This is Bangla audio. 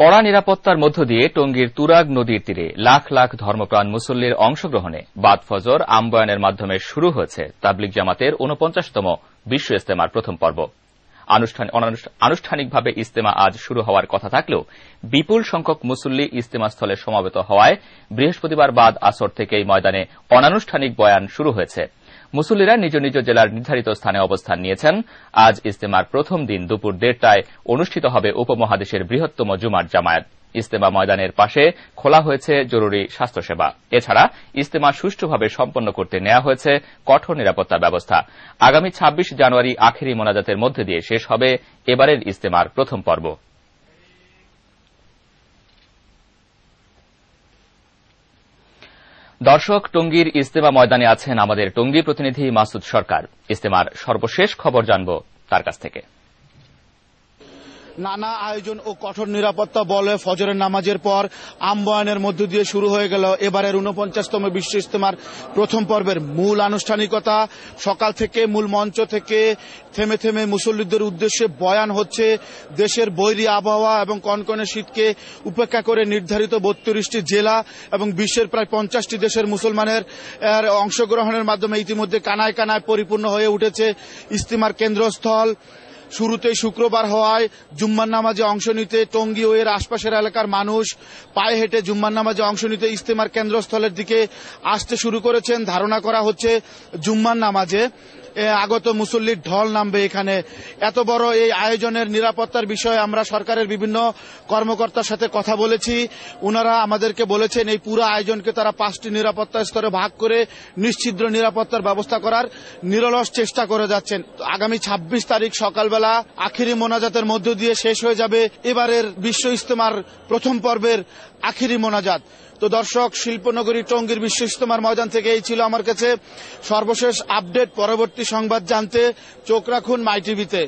কড়া নিরাপত্তার মধ্য দিয়ে টঙ্গীর তুরাগ নদীর তীরে লাখ লাখ ধর্মপ্রাণ মুসল্লির অংশগ্রহণে বাদ ফজর আম্বয়ানের মাধ্যমে শুরু হয়েছে তাবলিক জামাতের ঊনপঞ্চাশতম বিশ্ব ইস্তেমার প্রথম পর্ব। আনুষ্ঠানিকভাবে ইস্তেমা আজ শুরু হওয়ার কথা থাকলেও বিপুল সংখ্যক মুসল্লি ইস্তেমা স্থলে সমাবেত হওয়ায় বৃহস্পতিবার বাদ আসর থেকেই ময়দানে অনানুষ্ঠানিক বয়ান শুরু হয়েছে। মুসল্লিরা নিজ নিজ জেলার নির্ধারিত স্থানে অবস্থান নিয়েছেন। আজ ইস্তেমার প্রথম দিন দুপুর দেড়টায় অনুষ্ঠিত হবে উপমহাদেশের বৃহত্তম জুমার জামায়াত। ইস্তেমা ময়দানের পাশে খোলা হয়েছে জরুরি স্বাস্থ্যসেবা। এছাড়া ইস্তেমা সুষ্ঠুভাবে সম্পন্ন করতে নেওয়া হয়েছে কঠোর নিরাপত্তা ব্যবস্থা। আগামী ছাব্বিশ জানুয়ারি আখেরি মোনাজাতের মধ্যে দিয়ে শেষ হবে এবারের ইস্তেমার প্রথম পর্ব। দর্শক, টঙ্গীর ইস্তেমা ময়দানে আছেন আমাদের টঙ্গী প্রতিনিধি মাসুদ সরকার। ইস্তেমার সর্বশেষ খবর জানব তার কাছ থেকে। নানা আয়োজন ও কঠোর নিরাপত্তা বলে ফজরের নামাজের পর আম্বয়ানের মধ্য দিয়ে শুরু হয়ে গেল এবারের উনপঞ্চাশতম বিশ্ব ইস্তেমার প্রথম পর্বের মূল আনুষ্ঠানিকতা। সকাল থেকে মূল মঞ্চ থেকে থেমে থেমে মুসল্লিদের উদ্দেশ্যে বয়ান হচ্ছে, দেশের বৈরী আবহাওয়া এবং কনকনে শীতকে উপেক্ষা করে নির্ধারিত বত্রিশটি জেলা এবং বিশ্বের প্রায় পঞ্চাশটি দেশের মুসলমানের অংশগ্রহণের মাধ্যমে ইতিমধ্যে কানায় কানায় পরিপূর্ণ হয়ে উঠেছে ইস্তিমার কেন্দ্রস্থল। শুরুতেই শুক্রবার হওয়ায় জুম্মার নামাজে অংশ নিতে টঙ্গী ও এর আশপাশের এলাকার মানুষ পায়ে হেঁটে জুম্মার নামাজে অংশ নিতে ইস্তেমার কেন্দ্রস্থলের দিকে আসতে শুরু করেছেন। ধারণা করা হচ্ছে জুম্মার নামাজে আগত মুসল্লির ঢল নামবে এখানে। এত বড় এই আয়োজনের নিরাপত্তার বিষয়ে আমরা সরকারের বিভিন্ন কর্মকর্তার সাথে কথা বলেছি। ওনারা আমাদেরকে বলেছেন, এই পুরো আয়োজনকে তারা পাঁচটি নিরাপত্তা স্তরে ভাগ করে নিশ্চিদ্র নিরাপত্তার ব্যবস্থা করার নিরলস চেষ্টা করে যাচ্ছেন। আগামী ২৬ তারিখ সকালবেলা আখিরি মোনাজাতের মধ্য দিয়ে শেষ হয়ে যাবে এবারের বিশ্ব ইস্তেমার প্রথম পর্বের আখিরি মোনাজাত। তো দর্শক, শিল্পনগরী টঙ্গীর বিশ্ব ইস্তমার ময়দান থেকে এই ছিল আমার কাছে। সর্বশেষ আপডেট পরবর্তী সংবাদ জানতে চোখ রাখুন মাই টিভিতে।